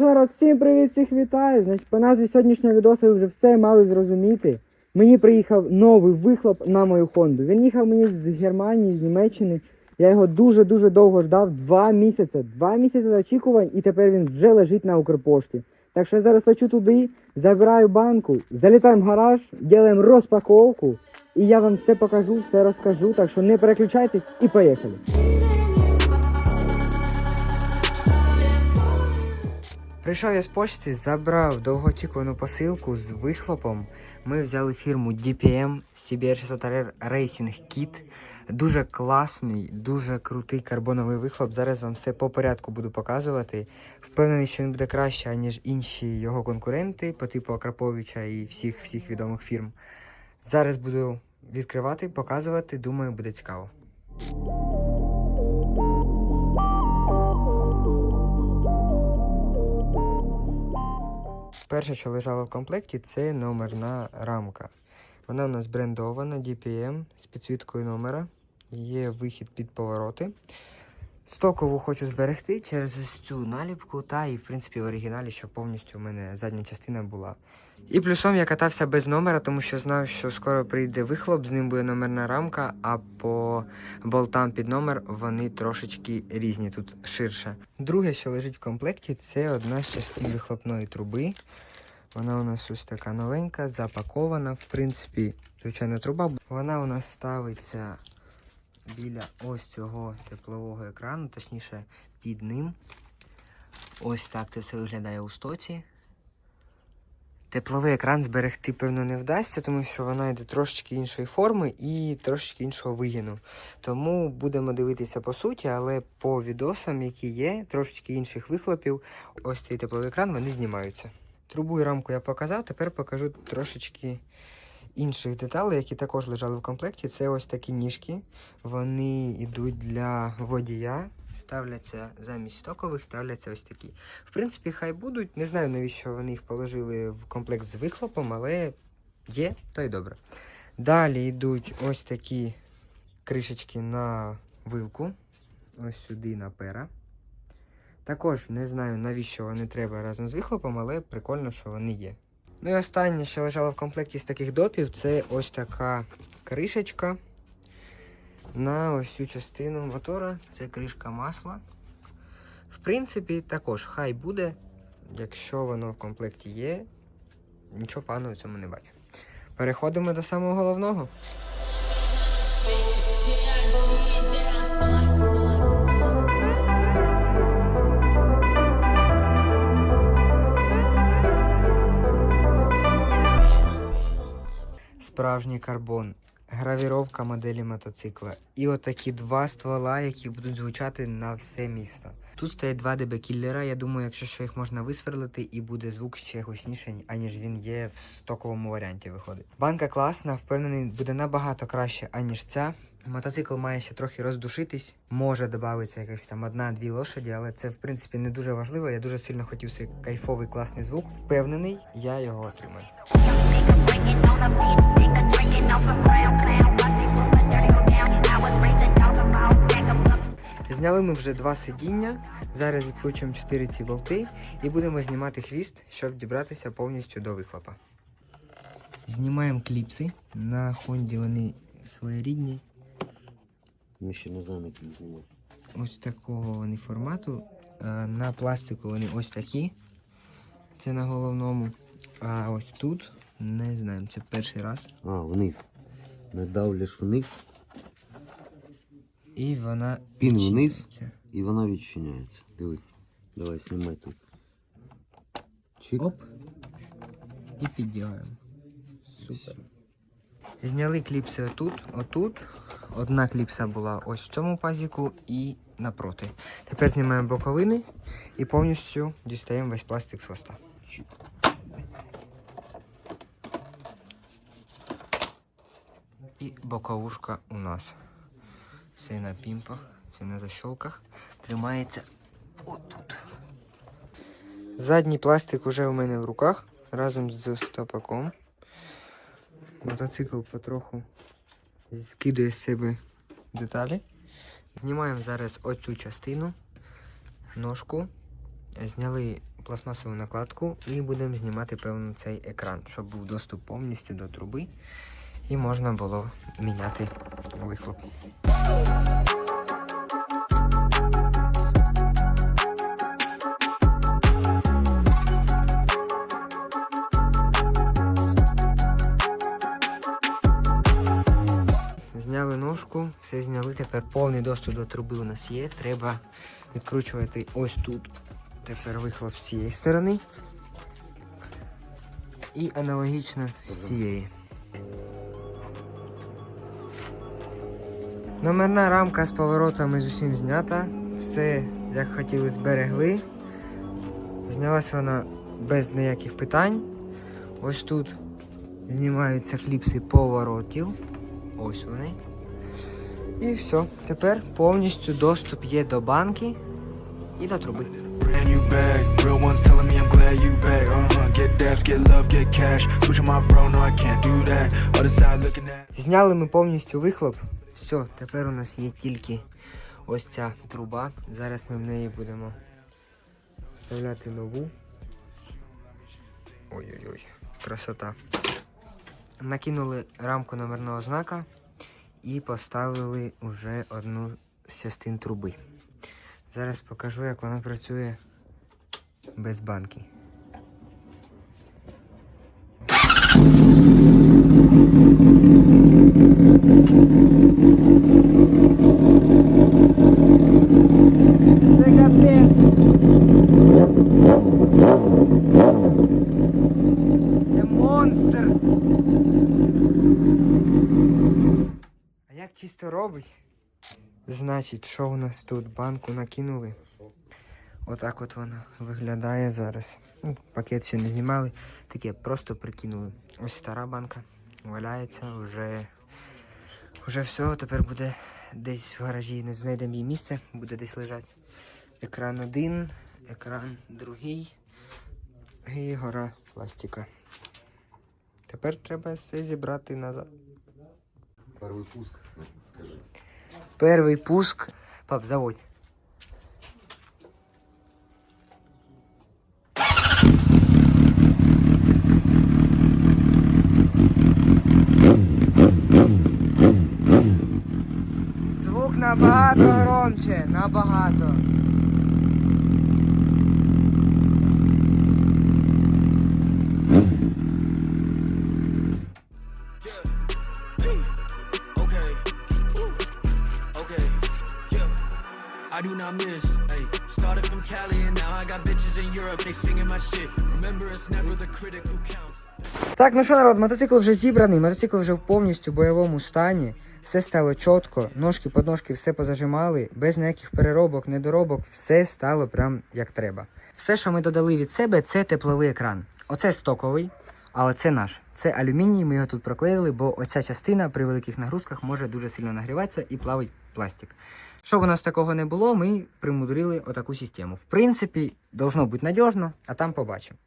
Ну всім привіт, всіх вітаю. Значить, по назві сьогоднішнього відео ви вже все мали зрозуміти. Мені приїхав новий вихлоп на мою Хонду. Він їхав мені з Германії, з Німеччини. Я його дуже-дуже довго ждав, два місяці. Два місяці очікувань, і тепер він вже лежить на Укрпошті. Так що я зараз лечу туди, забираю банку, залітаємо в гараж, робимо розпаковку, і я вам все покажу, все розкажу. Так що не переключайтесь і поїхали. Прийшов я з почти, забрав довгоочікувану посилку з вихлопом. Ми взяли фірму DPM CBR 600 Racing Kit. Дуже класний, дуже крутий карбоновий вихлоп. Зараз вам все по порядку буду показувати. Впевнений, що він буде краще, ніж інші його конкуренти по типу Акраповича і всіх всіх відомих фірм. Зараз буду відкривати, показувати. Думаю, буде цікаво. Перше, що лежало в комплекті, це номерна рамка. Вона у нас брендована DPM з підсвіткою номера. Є вихід під повороти. Стокову хочу зберегти через ось цю наліпку, та і в принципі в оригіналі, щоб повністю у мене задня частина була. І плюсом я катався без номера, тому що знав, що скоро прийде вихлоп, з ним буде номерна рамка, а по болтам під номер вони трошечки різні, тут ширше. Друге, що лежить в комплекті, це одна з частин вихлопної труби. Вона у нас ось така новенька, запакована. В принципі, звичайна труба. Вона у нас ставиться біля ось цього теплового екрану, точніше під ним. Ось так це все виглядає у стоці. Тепловий екран зберегти, певно, не вдасться, тому що вона йде трошечки іншої форми і трошечки іншого вигину. Тому будемо дивитися по суті, але по відосам, які є, трошечки інших вихлопів, ось цей тепловий екран, вони знімаються. Трубу і рамку я показав, тепер покажу трошечки інших деталей, які також лежали в комплекті. Це ось такі ніжки. Вони йдуть для водія. Ставляться замість стокових, ставляться ось такі. В принципі, хай будуть. Не знаю, навіщо вони їх положили в комплект з вихлопом, але є, то й добре. Далі йдуть ось такі кришечки на вилку. Ось сюди на пера. Також не знаю, навіщо вони треба разом з вихлопом, але прикольно, що вони є. Ну і останнє, що лежало в комплекті з таких допів, це ось така кришечка на ось цю частину мотора. Це кришка масла. В принципі, також хай буде, якщо воно в комплекті є, нічого поганого в цьому не бачу. Переходимо до самого головного. Справжній карбон, гравіровка моделі мотоцикла і отакі два ствола, які будуть звучати на все місто. Тут стоять два ДБ кіллера. Я думаю, якщо що їх можна висверлити, і буде звук ще гучніше, аніж він є в стоковому варіанті. Виходить. Банка класна, впевнений, буде набагато краще, аніж ця. Мотоцикл має ще трохи роздушитись, може додатися якась там одна-дві лошаді, але це в принципі не дуже важливо. Я дуже сильно хотів цей кайфовий класний звук. Впевнений, я його отримаю. Зняли ми вже два сидіння. Зараз відкручуємо чотири ці болти і будемо знімати хвіст, щоб дібратися повністю до вихлопа. Знімаємо кліпси. На Хонді вони своєрідні. Ми ще не знаємо, як їх. Ось такого вони формату. Е, На пластику вони ось такі. Це на головному. А ось тут не знаємо, це перший раз. А, вниз. Надавлюєш вниз, І вона. Пін вниз. і вона відчиняється. Диви. Давай, знімай тут. Чик. Оп. І піддягаємо. Супер. Зняли кліпси отут, отут. Одна кліпса була ось в цьому пазіку і напроти. Тепер знімаємо боковини і повністю дістаємо весь пластик з хвоста. І боковушка у нас. Все на пімпах, все на защолках. Тримається отут. Задній пластик уже у мене в руках разом з стопаком. Мотоцикл потроху скидує з себе деталі. Знімаємо зараз оцю частину, ножку. Зняли пластмасову накладку і будемо знімати певно цей екран, щоб був доступ повністю до труби і можна було міняти вихлоп. Зняли ножку, все зняли. Тепер повний доступ до труби у нас є. Треба відкручувати ось тут. Тепер вихлоп з цієї сторони. І аналогічно з цієї. Номерна рамка з поворотами з усім знята. Все, як хотіли, зберегли. Знялась вона без ніяких питань. Ось тут знімаються кліпси поворотів. Ось вони. І все. Тепер повністю доступ є до банки і до труби. Зняли ми повністю вихлоп. Все, тепер у нас є тільки ось ця труба. Зараз ми в неї будемо вставляти нову. Ой-ой-ой, красота. Накинули рамку номерного знака і поставили вже одну з частин труби. Зараз покажу, як вона працює без банки. Це капець. Це монстр. А робить? Значить, що у нас тут? Банку накинули. Отак от вона виглядає зараз. Ну, пакет ще не знімали. Таке просто прикинули. Ось стара банка. Валяється, вже, вже все, тепер буде десь в гаражі, не знайдемо їй місце, буде десь лежати. Екран один, екран другий і гора пластика. Тепер треба все зібрати назад. Перший пуск, скажи. Перший пуск. Пап, заводь. Звук набагато громче, набагато. I miss. Hey. Started from Cali and now I got bitches in Europe. They singing my shit. Remember, it's never the critic who counts. Так, ну що, народ, мотоцикл вже зібраний, мотоцикл вже в повністю бойовому стані. Все стало чітко, ножки, подножки все позажимали, без ніяких переробок, недоробок, все стало прям як треба. Все, що ми додали від себе, це тепловий екран. Оце стоковий, а оце наш. Це алюміній, ми його тут проклеїли, бо оця частина при великих нагрузках може дуже сильно нагріватися і плавить пластик. Щоб у нас такого не було, ми примудрили отаку систему. В принципі, должно бути надіжно, а там побачимо.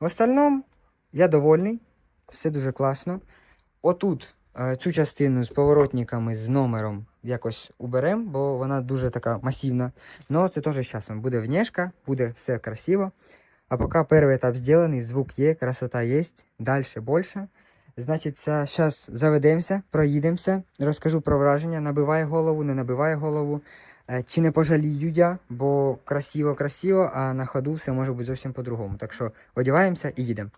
В остальному я довольний, все дуже класно. Отут е, цю частину з поворотниками з номером якось уберемо, бо вона дуже така масивна. Но це теж з часом. Буде внешка, буде все красиво. А поки перший етап зроблений, звук є, красота є, далі більше. Значить, зараз заведемося, проїдемося, розкажу про враження, набиває голову, не набиває голову. Е, Чи не пожалію я, бо красиво-красиво, а на ходу все може бути зовсім по-другому. Так що одягаємося і їдемо.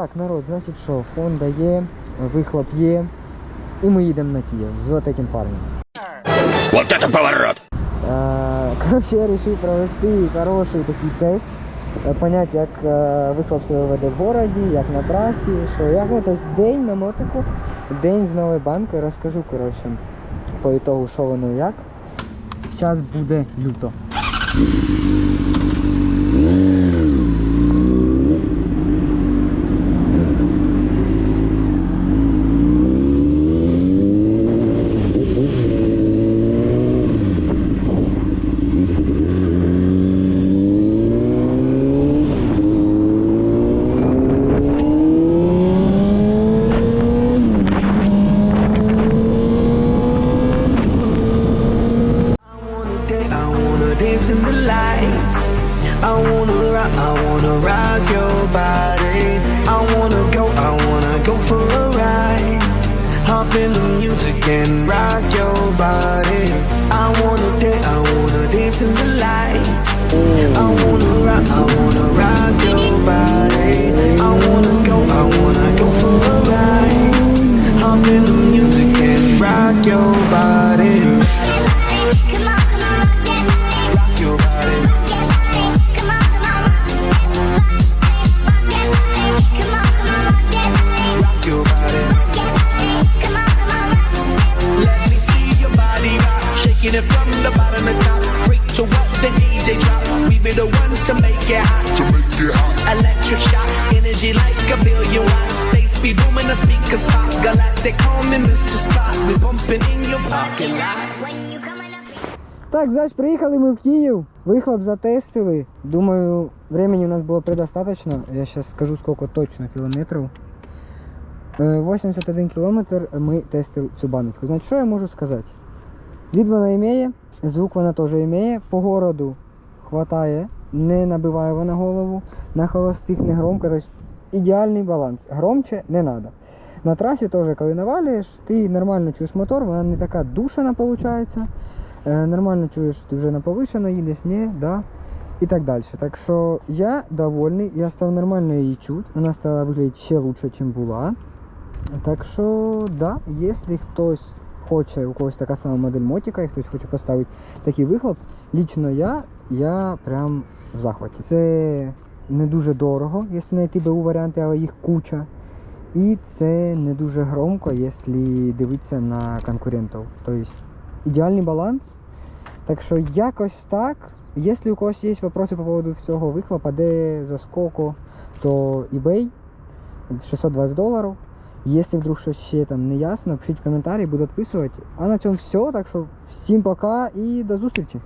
Так, народ, значить що, Honda є, вихлоп є, і ми їдемо на Київ з от этим парнем. Вот это поворот! Е, коротше, я вирішив провести хороший такий тест, е, поняти, як е, вихлоп себе веде в городі, як на трасі, що як ну, тобто день на мотику, день з новою банкою, розкажу, коротше. по ітогу, що воно як. Зараз буде люто. I wanna rock your body. I wanna go, I wanna go for a ride. Hop in the music and rock your body. From the bottom to top. To what the DJ drop. We be the ones to make it hot. To make it hot. Electric shock, energy like a billion watts. Space be booming, the speakers pop. Galactic, call me Mr. Spot. We bumping in your parking lot. Так, значить, приїхали ми в Київ, вихлоп затестили. Думаю, времени у нас було предостаточно. Я зараз скажу, скільки точно кілометрів. Е, 81 кілометр ми тестили цю баночку. Значить, що я можу сказати? Від вона імеє, звук вона теж імеє, по городу хватає, не набиває вона голову, на холостих не громко, тобто ідеальний баланс. Громче не треба. На трасі теж, коли навалюєш, ти нормально чуєш мотор, вона не така душена виходить. Е, нормально чуєш, ти вже на повишено їдеш, ні, да, і так далі. Так що я довольний, я став нормально її чути, вона стала виглядати ще лучше, ніж була. Так що, да, якщо хтось хоче, у когось така сама модель мотика, і хтось хоче поставити такий вихлоп, лічно я, я прям в захваті. Це не дуже дорого, якщо знайти БУ варіанти, але їх куча. І це не дуже громко, якщо дивитися на конкурентів. Тобто ідеальний баланс. Так що якось так. Якщо у когось є вопроси по поводу всього вихлопа, де за сколько, то eBay 620 доларів. Якщо вдруг щось ще там не ясно, пишіть в коментарі, буду відписувати. А на цьому все. Так що всім пока і до зустрічі.